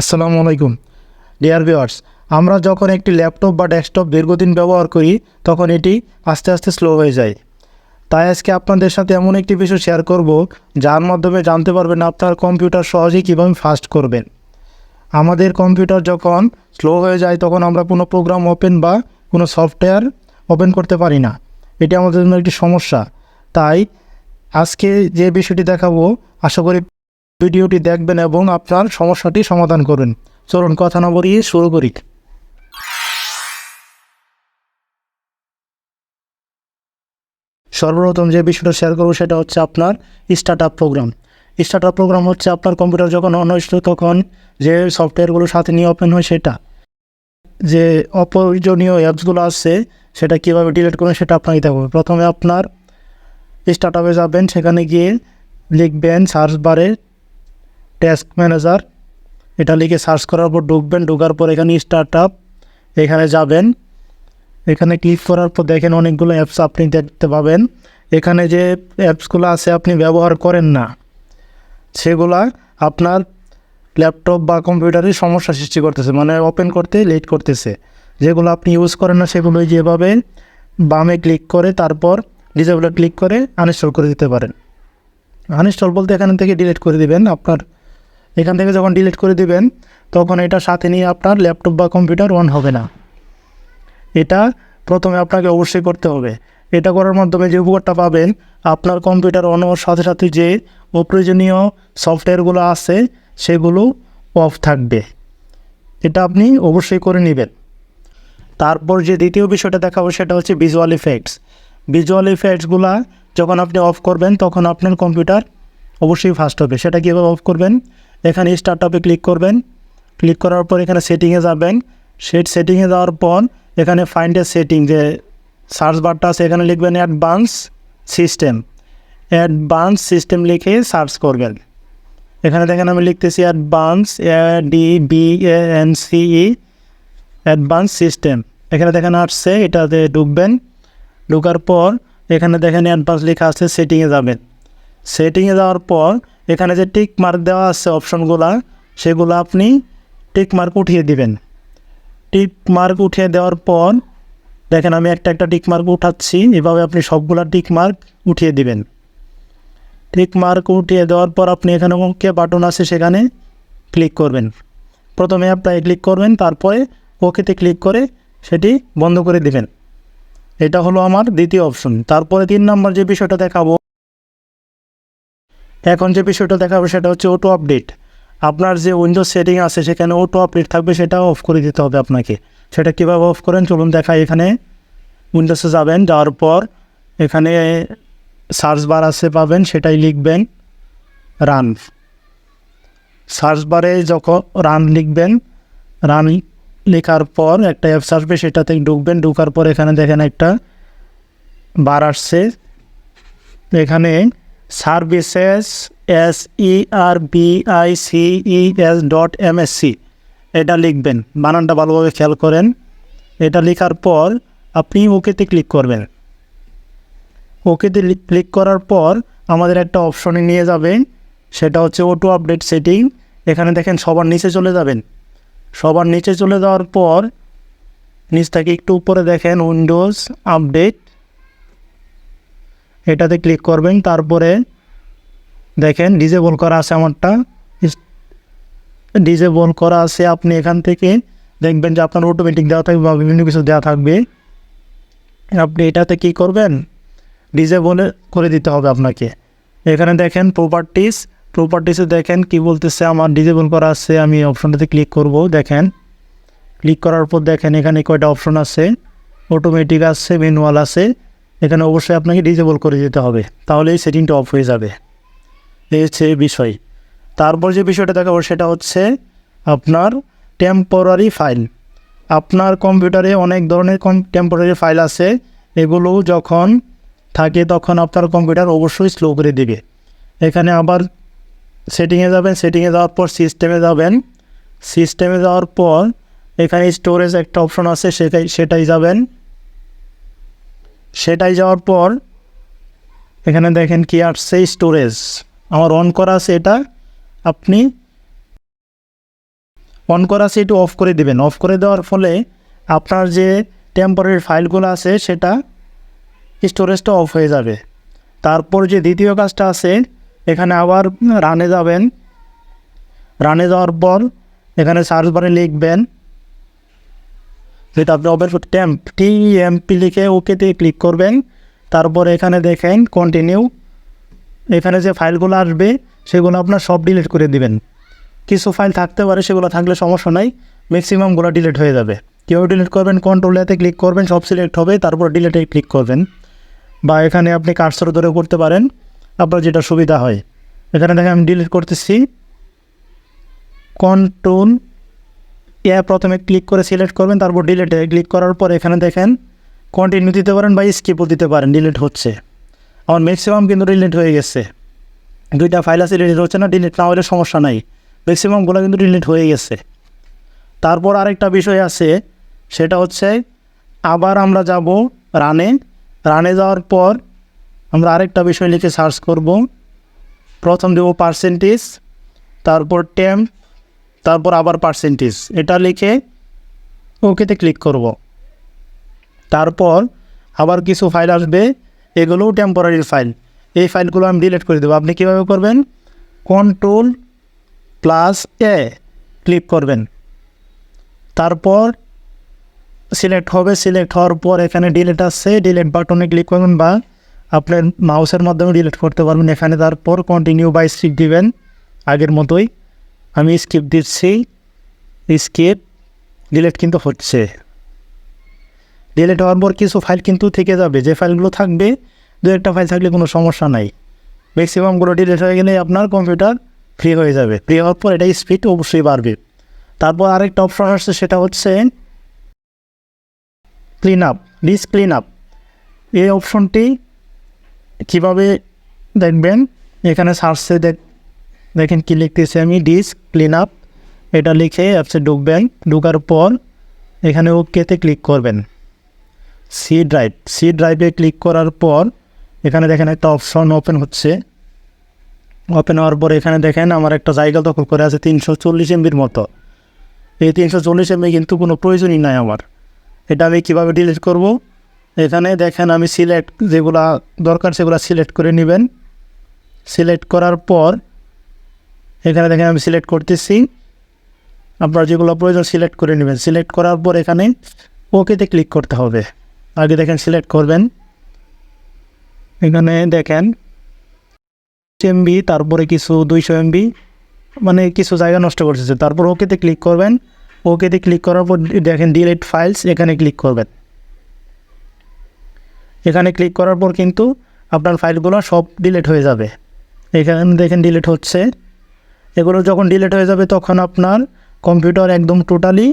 আসসালামু আলাইকুম। Dear viewers আমরা যখন একটি ল্যাপটপ বা ডেস্কটপ দীর্ঘদিন ব্যবহার করি, তখন এটি আস্তে আস্তে স্লো হয়ে যায়। তাই আজকে আপনাদের সাথে এমন একটি বিষয় শেয়ার করব, যার মাধ্যমে জানতে পারবেন আপনার কম্পিউটার সহজেই কীভাবে ফাস্ট করবেন। আমাদের কম্পিউটার যখন স্লো হয়ে যায়, তখন আমরা কোনো প্রোগ্রাম ওপেন বা কোনো সফটওয়্যার ওপেন করতে পারি না। এটি আমাদের জন্য একটি সমস্যা। তাই আজকে যে বিষয়টি দেখাবো, আশা করি ভিডিওটি দেখবেন এবং আপনার সমস্যাটি সমাধান করবেন চলুন, কথা না বলিয়ে শুরু করি। সর্বপ্রথম যে বিষয়টা শেয়ার করব সেটা হচ্ছে আপনার start up program start up program হচ্ছে আপনার কম্পিউটার যখন অন হয়েছিল তখন যে সফটওয়্যারগুলো সাথে নিয়ে ওপেন হয় সেটা। যে অপ্রয়োজনীয় অ্যাপসগুলো আছে, সেটা কীভাবে ডিলিট করবেন সেটা আপনাকে দেখাবো। প্রথমে আপনার স্টার্ট আপে যাবেন, সেখানে গিয়ে লিখবেন সার্চ বারে টাস্ক ম্যানেজার এটা লিখে সার্চ করার পর ঢুকবেন, ঢোকার পর এখানে স্টার্ট আপ এখানে যাবেন। এখানে ক্লিক করার পর দেখেন অনেকগুলো অ্যাপস আপনি দেখতে পাবেন। এখানে যে অ্যাপসগুলো আছে আপনি ব্যবহার করেন না, সেগুলা আপনার ল্যাপটপ বা কম্পিউটারে সমস্যা সৃষ্টি করতেছে মানে ওপেন করতে লেট করতেছে। যেগুলো আপনি ইউজ করেন না, সেগুলো যেভাবে বামে ক্লিক করে, তারপর ডিজেবলে ক্লিক করে আনইনস্টল করে দিতে পারেন। আনইনস্টল বলতে এখান থেকে ডিলিট করে দিবেন আপনার এখান থেকে যখন ডিলিট করে দিবেন, তখন এটা সাথে নিয়ে আপনার ল্যাপটপ বা কম্পিউটার অন হবে না। এটা প্রথমে আপনাকে অবশ্যই করতে হবে। এটা করার মাধ্যমে যে উপকারটা পাবেন, আপনার কম্পিউটার অন হওয়ার সাথে সাথে যে অপ্রয়োজনীয় সফটওয়্যারগুলো আছে, সেগুলো অফ থাকবে। এটা আপনি অবশ্যই করে নেবেন। তারপর যে দ্বিতীয় বিষয়টা দেখাবো, সেটা হচ্ছে ভিজুয়াল ইফেক্টস ভিজুয়াল ইফেক্টসগুলো যখন আপনি অফ করবেন, তখন আপনার কম্পিউটার অবশ্যই ফাস্ট হবে। সেটা কীভাবে অফ করবেন? এখানে স্টার্ট আপে ক্লিক করবেন। ক্লিক করার পর এখানে সেটিংয়ে যাবেন। সেট সেটিংয়ে যাওয়ার পর এখানে ফাইন্ড এ সেটিং যে সার্চ বারটা আছে, এখানে লিখবেন অ্যাডভান্স সিস্টেম অ্যাডভান্স সিস্টেম লিখে সার্চ করবেন। এখানে দেখেন আমি লিখতেছি advance A D B N C E advance system এখানে দেখেন আসছে, এটাতে ঢুকবেন। ঢোকার পর এখানে দেখেন অ্যাডভান্স লেখা আছে সেটিংয়ে যাবেন। সেটিংয়ে যাওয়ার পর এখানে যে টিক মার্ক দেওয়া আছে অপশনগুলো সেগুলো আপনি টিক মার্ক উঠিয়ে দিবেন। টিক মার্ক উঠিয়ে দেওয়ার পর, দেখেন আমি একটা একটা টিক মার্ক উঠাচ্ছি, এভাবে আপনি সবগুলা টিক মার্ক উঠিয়ে দিবেন। টিক মার্ক উঠিয়ে দেওয়ার পর আপনি এখানে ওকে বাটন আছে, সেখানে ক্লিক করবেন। প্রথমে অ্যাপটায় ক্লিক করবেন, তারপরে ওকেতে ক্লিক করে সেটি বন্ধ করে দিবেন। এটা হলো আমার দ্বিতীয় অপশন তারপরে তিন নম্বর যে বিষয়টা দেখাবো এখন যে বিষয়টা দেখাবো সেটা হচ্ছে অটো আপডেট আপনার যে উইন্ডোজ সেটিং আছে, সেখানে অটো আপডেট থাকবে, সেটা অফ করে দিতে হবে আপনাকে। সেটা কীভাবে অফ করেন? চলুন দেখাই এখানে। উইন্ডোজে যাবেন, যাওয়ার পর এখানে সার্চ বার আছে পাবেন, সেটাই লিখবেন রান সার্চ বারে যখন রান লিখবেন রান লেখার পর একটা অ্যাপস আসবে সেটাতে ঢুকবেন। ঢুকার পর এখানে দেখেন একটা বার আসছে। এখানে services S E R B I C E S dot M S C. এটা লিখবেন। বানানটা ভালোভাবে খেয়াল করেন। এটা লেখার পর আপনি ওকেতে ক্লিক করবেন। ওকেতে ক্লিক করার পর আমাদের একটা অপশনে নিয়ে যাবেন। সেটা হচ্ছে অটো আপডেট সেটিং এখানে দেখেন সবার নিচে চলে যাবেন। সবার নিচে চলে যাওয়ার পর নিচ থেকে একটু উপরে দেখেন উইন্ডোজ আপডেট এটাতে ক্লিক করবেন, তারপরে দেখেন ডিজেবল করা আছে আমারটা। ডিজেবল করা আছে, আপনি এখান থেকে দেখবেন যে আপনার অটোমেটিক দেওয়া থাকবে বা বিভিন্ন কিছু দেওয়া থাকবে। আপনি এটাতে কি করবেন? ডিজেবল করে দিতে হবে আপনাকে। এখানে দেখেন প্রপার্টিস প্রপার্টিসে দেখেন কি বলতেছে, আমার ডিজেবল করা আছে, আমি অপশনটাতে ক্লিক করব, দেখেন। ক্লিক করার পর দেখেন এখানে কয়টা অপশন আছে? অটোমেটিক আছে ম্যানুয়াল আছে। এখানে অবশ্যই আপনাকে ডিজেবল করে দিতে হবে। তাহলে এই সেটিংটা অফ হয়ে যাবে। এই হচ্ছে বিষয়। তারপর যে বিষয়টা দেখাবো সেটা হচ্ছে আপনার টেম্পোরারি ফাইল আপনার কম্পিউটারে অনেক ধরনের টেম্পোরারি ফাইল আছে। এগুলো যখন থাকে তখন আপনার কম্পিউটার অবশ্যই স্লো করে দেবে। এখানে আবার সেটিংয়ে যাবেন সেটিংয়ে যাওয়ার পর সিস্টেমে যাবেন। সিস্টেমে যাওয়ার পর এখানে স্টোরেজ একটা অপশন আছে সেটাই সেটাই যাবেন। সেটাই যাওয়ার পর, এখানে দেখেন কি আসছে স্টোরেজ আমার অন করা আছে এটা, আপনি অন করা আছে একটু অফ করে দেবেন। অফ করে দেওয়ার ফলে আপনার যে টেম্পোরারি ফাইলগুলো আছে, সেটা স্টোরেজটা অফ হয়ে যাবে। তারপর যে দ্বিতীয় কাজটা আছে, এখানে আবার রানে যাবেন। রানে যাওয়ার পর এখানে সার্চ বারে লিখবেন যেটা আপনি ওপেন ট্যাম্প টি এমপি লিখে ওকেতে ক্লিক করবেন। তারপর এখানে দেখেন কন্টিনিউ এখানে যে ফাইলগুলো আসবে, সেগুলো আপনার সব ডিলিট করে দিবেন। কিছু ফাইল থাকতে পারে, সেগুলো থাকলে সমস্যা নাই। ম্যাক্সিমামগুলো ডিলিট হয়ে যাবে। কেউ ডিলিট করবেন? কন্ট্রোল এতে ক্লিক করবেন, সব সিলেক্ট হবে, তারপর ডিলিটে ক্লিক করবেন। বা এখানে আপনি কার্সর ধরে করতে পারেন, আপনার যেটা সুবিধা হয়। এখানে দেখেন আমি ডিলিট করতেছি। কন্ট্রোল এ প্রথমে ক্লিক করে সিলেক্ট করবেন, তারপর ডিলিটে ক্লিক করার পর এখানে দেখেন কন্টিনিউ দিতে পারেন বা স্কিপও দিতে পারেন ডিলিট হচ্ছে। আমার ম্যাক্সিমাম কিন্তু ডিলিট হয়ে গেছে। দুইটা ফাইল আছে ডিলিট হচ্ছে না ডিলিট না হলে সমস্যা নাই। ম্যাক্সিমামগুলো কিন্তু ডিলিট হয়ে গেছে। তারপর আরেকটা বিষয় আছে, সেটা হচ্ছে আবার আমরা যাব রানে রানে যাওয়ার পর আমরা আরেকটা বিষয় লিখে সার্চ করব। প্রথম দেবো পার্সেন্টেজ তারপর টেম্প তারপর আবার পার্সেন্টেজ এটা লিখে ওকেতে ক্লিক করব। তারপর আবার কিছু ফাইল আসবে, এগুলোও টেম্পোরারি ফাইল এই ফাইলগুলো আমি ডিলিট করে দেবো। আপনি কীভাবে করবেন? কন্ট্রোল প্লাস এ ক্লিক করবেন। তারপর সিলেক্ট হবে। সিলেক্ট হওয়ার পর এখানে ডিলেট আসছে। ডিলেট বাটনে ক্লিক করবেন বা আপনার মাউসের মাধ্যমে ডিলেট করতে পারবেন। এখানে তারপর কন্টিনিউ বাই স্কিপ দিবেন আগের মতোই। আমি স্কিপ দিচ্ছি স্কিপ ডিলেট কিন্তু হচ্ছে। ডিলেট হওয়ার পর কিছু ফাইল কিন্তু থেকে যাবে। যে ফাইলগুলো থাকবে, দু একটা ফাইল থাকলে কোনো সমস্যা নাই। ম্যাক্সিমামগুলো ডিলিট হয়ে গেলে আপনার কম্পিউটার ফ্রি হয়ে যাবে। ফ্রি হওয়ার পর এটা স্পিড অবশ্যই বাড়বে। তারপর আরেকটা অপশন আসছে, সেটা হচ্ছে clean up disk clean up এই অপশনটি কীভাবে দেখবেন? এখানে সার্চে দেখ দেখেন কী লিখতেছি আমি ডিস ক্লিন আপ এটা লিখে অ্যাপসে ঢুকবেন ঢুকার পর এখানে ওকেতে ক্লিক করবেন। সি ড্রাইভ সি ড্রাইভে ক্লিক করার পর এখানে দেখেন একটা অপশন ওপেন হচ্ছে। ওপেন হওয়ার পর এখানে দেখেন আমার একটা জায়গা দখল করে আছে তিনশো চল্লিশ এমবির মতো। এই তিনশো চল্লিশ এমবি কিন্তু কোনো প্রয়োজনই নাই আমার। এটা আমি কীভাবে ডিলিট করব? এখানে দেখেন আমি সিলেক্ট যেগুলা দরকার সেগুলো সিলেক্ট করে নেবেন। সিলেক্ট করার পর এখানে দেখেন আমি সিলেক্ট করতেছি। আপনার যেগুলো প্রয়োজন সিলেক্ট করে নেবেন। সিলেক্ট করার পর এখানে ওকেতে ক্লিক করতে হবে। আগে দেখেন সিলেক্ট করবেন। এখানে দেখেন এমবি তারপরে কিছু দুইশো এমবি মানে কিছু জায়গা নষ্ট করতেছে। তারপর ওকেতে ক্লিক করবেন। ওকেতে ক্লিক করার পর দেখেন ডিলেট ফাইলস এখানে ক্লিক করবেন। এখানে ক্লিক করার পর কিন্তু আপনার ফাইলগুলো সব ডিলেট হয়ে যাবে। এখানে দেখেন ডিলেট হচ্ছে। এগুলো যখন ডিলিট হয়ে যাবে, তখন আপনার কম্পিউটার একদম টোটালি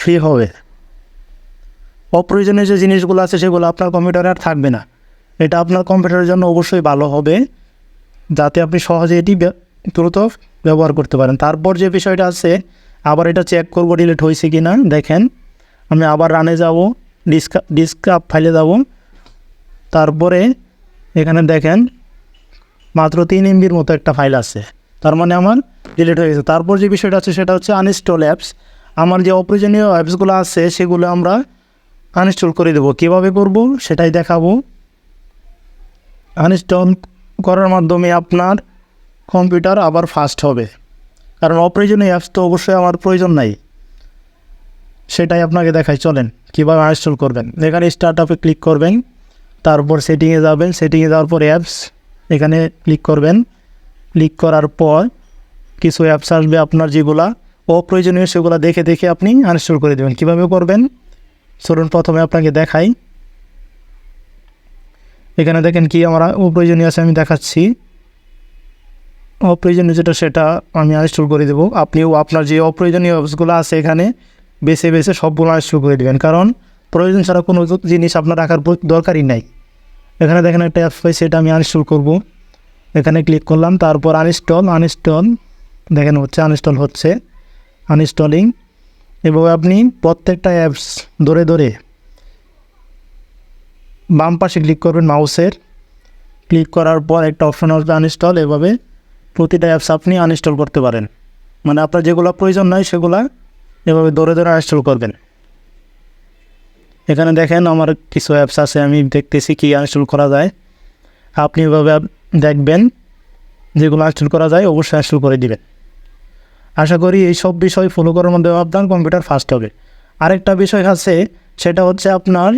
ফ্রি হবে। অপ্রয়োজনীয় যে জিনিসগুলো আছে, সেগুলো আপনার কম্পিউটারে আর থাকবে না। এটা আপনার কম্পিউটারের জন্য অবশ্যই ভালো হবে, যাতে আপনি সহজে এটি দ্রুত ব্যবহার করতে পারেন। তারপর যে বিষয়টা আছে, আবার এটা চেক করব ডিলিট হয়েছে কি না দেখেন, আমি আবার রানে যাব ডিসকা ডিসকাপ ফাইলে যাব। তারপরে এখানে দেখেন, মাত্র তিন এমবির মতো একটা ফাইল আছে। তার মানে আমার ডিলিট হয়ে গেছে। তারপর যে বিষয়টা আছে সেটা হচ্ছে আনইনস্টল অ্যাপস আমার যে অপ্রয়োজনীয় অ্যাপসগুলো আছে সেগুলো আমরা আনইনস্টল করে দেবো। কীভাবে করব সেটাই দেখাবো। আনইনস্টল করার মাধ্যমে আপনার কম্পিউটার আবার ফাস্ট হবে। কারণ অপ্রয়োজনীয় অ্যাপস তো অবশ্যই আমার প্রয়োজন নাই। সেটাই আপনাকে দেখাই। চলেন, কীভাবে আনইনস্টল করবেন? এখানে স্টার্ট আপে ক্লিক করবেন। তারপর সেটিংয়ে যাবেন। সেটিংয়ে যাওয়ার পর অ্যাপস এখানে ক্লিক করবেন। ক্লিক করার পর কিছু অ্যাপস আসবে আপনার যেগুলা অপ্রয়োজনীয়, সেগুলো দেখে দেখে আপনি আনইনস্টল করে দেবেন। কীভাবে করবেন? চলুন প্রথমে আপনাকে দেখাই। এখানে দেখেন কি আমার অপ্রয়োজনীয় আছে, আমি দেখাচ্ছি। অপ্রয়োজনীয় যেটা, সেটা আমি আনইনস্টল করে দেবো। আপনিও আপনার যে অপ্রয়োজনীয় অ্যাপসগুলো আছে এখানে বেছে বেছে সবগুলো আনইনস্টল করে দেবেন। কারণ প্রয়োজন ছাড়া কোনো জিনিস আপনার রাখার দরকারই নাই। এখানে দেখেন একটা অ্যাপস পাই সেটা আমি আনইনস্টল করব। এখানে ক্লিক করলাম, তারপর আনইনস্টল আনইনস্টল দেখেন হচ্ছে আনইনস্টল হচ্ছে আনইনস্টলিং এবং আপনি প্রত্যেকটা অ্যাপস ধরে ধরে বাম পাশে ক্লিক করবেন মাউসের ক্লিক করার পর একটা অপশন আসবে আনইনস্টল এভাবে প্রতিটা অ্যাপস আপনি আনইনস্টল করতে পারেন। মানে আপনার যেগুলো প্রয়োজন নয় সেগুলো এভাবে ধরে ধরে ইনস্টল করবেন। এখানে দেখেন আমার কিছু অ্যাপস আছে, আমি দেখতেছি কি ইনস্টল করা যায়। আপনি এভাবে দেখবেন যেগুলো ইনস্টল করা যায় অবশ্যই ইনস্টল করে দিবেন। আশা করি এই সব বিষয় ফলো করার মধ্যে আপনার কম্পিউটার ফাস্ট হবে। আরেকটা বিষয় আছে, সেটা হচ্ছে আপনার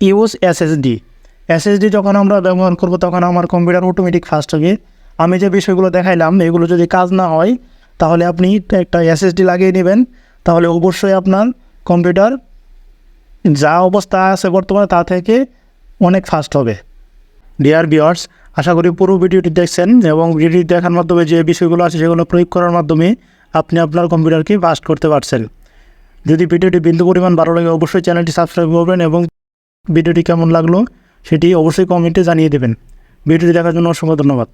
ইউজ এসএসডি এসএসডি যখন আমরা ব্যবহার করব, তখন আমার কম্পিউটার অটোমেটিক ফাস্ট হবে। আমি যে বিষয়গুলো দেখাইলাম, এগুলো যদি কাজ না হয়, তাহলে আপনি একটা এসএসডি লাগিয়ে নেবেন। তাহলে অবশ্যই আপনার কম্পিউটার যা অবস্থা আছে বর্তমানে তা থেকে অনেক ফাস্ট হবে। ডিয়ার বিয়ার্স আশা করি পুরো ভিডিওটি দেখছেন এবং ভিডিওটি দেখার মাধ্যমে যে বিষয়গুলো আছে সেগুলো প্রয়োগ করার মাধ্যমে আপনি আপনার কম্পিউটারকে ফাস্ট করতে পারছেন। যদি ভিডিওটি বিন্দু পরিমাণ ভালো লাগে, অবশ্যই চ্যানেলটি সাবস্ক্রাইব করবেন এবং ভিডিওটি কেমন লাগল সেটি অবশ্যই কমেন্টে জানিয়ে দেবেন। ভিডিওটি দেখার জন্য অসংখ্য ধন্যবাদ।